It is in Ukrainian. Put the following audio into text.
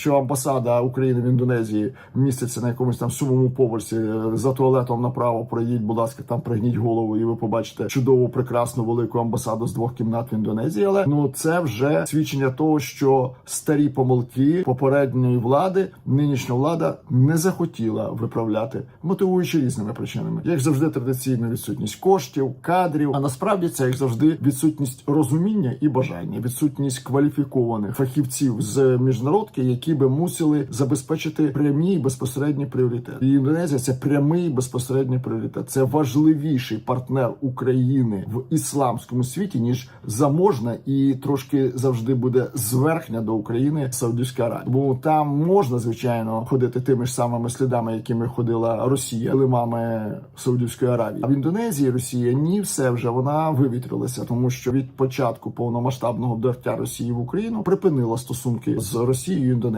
що амбасада України в Індонезії міститься на якомусь там сумому поверсі е, за туалетом направо. Пройдіть, будь ласка, там пригніть голову, і ви побачите чудову, прекрасну велику амбасаду з двох кімнат в Індонезії. Але ну це вже свідчення того, що старі помилки попередньої влади, нинішня влада не захотіла виправляти, мотивуючи різними причинами. Як завжди, традиційно відсутність коштів, кадрів. А насправді це як завжди відсутність розуміння і бажання, відсутність кваліфікованих фахівців з міжнародки, які би мусили забезпечити прямі і безпосередні пріоритети. І Індонезія це прямий безпосередній пріоритет. Це важливіший партнер України в ісламському світі ніж заможна і трошки завжди буде зверхня до України Саудівська Аравія. Бо там можна звичайно ходити тими ж самими слідами, якими ходила Росія, лимами Саудівської Аравії. А в Індонезії Росія ні, все вже вона вивітрилася, тому що від початку повномасштабного вдертя Росії в Україну припинила стосунки з Росією Індонезією.